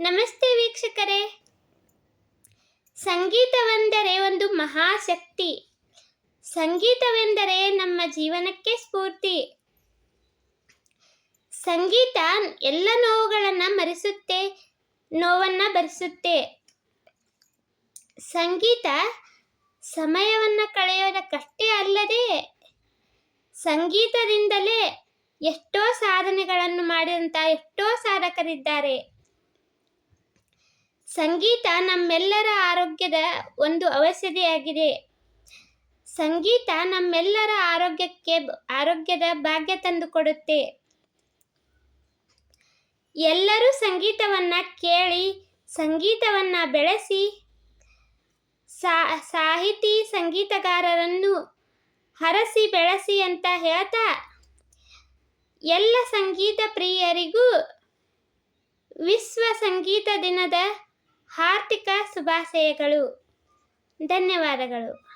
ನಮಸ್ತೆ ವೀಕ್ಷಕರೇ. ಸಂಗೀತವೆಂದರೆ ಒಂದು ಮಹಾಶಕ್ತಿ. ಸಂಗೀತವೆಂದರೆ ನಮ್ಮ ಜೀವನಕ್ಕೆ ಸ್ಫೂರ್ತಿ. ಸಂಗೀತ ಎಲ್ಲ ನೋವುಗಳನ್ನು ಮರೆಸುತ್ತೆ, ನೋವನ್ನು ಭರಿಸುತ್ತೆ ಸಂಗೀತ ಸಮಯವನ್ನು ಕಳೆಯೋದಕ್ಕಷ್ಟೇ ಅಲ್ಲದೆ, ಸಂಗೀತದಿಂದಲೇ ಎಷ್ಟೋ ಸಾಧನೆಗಳನ್ನು ಮಾಡಿದಂಥ ಎಷ್ಟೋ ಸಾಧಕರಿದ್ದಾರೆ. ಸಂಗೀತ ನಮ್ಮೆಲ್ಲರ ಆರೋಗ್ಯದ ಒಂದು ಔಷಧಿಯಾಗಿದೆ ಸಂಗೀತ ನಮ್ಮೆಲ್ಲರ ಆರೋಗ್ಯಕ್ಕೆ ಆರೋಗ್ಯದ ಭಾಗ್ಯ ತಂದುಕೊಡುತ್ತೆ. ಎಲ್ಲರೂ ಸಂಗೀತವನ್ನು ಕೇಳಿ, ಸಂಗೀತವನ್ನು ಬೆಳೆಸಿ ಸಾಹಿತಿ ಸಂಗೀತಗಾರರನ್ನು ಹರಸಿ ಬೆಳೆಸಿ ಅಂತ ಹೇಳ್ತಾ, ಎಲ್ಲ ಸಂಗೀತ ಪ್ರಿಯರಿಗೂ ವಿಶ್ವ ಸಂಗೀತ ದಿನದ ಹಾರ್ದಿಕ ಶುಭಾಶಯಗಳು. ಧನ್ಯವಾದಗಳು.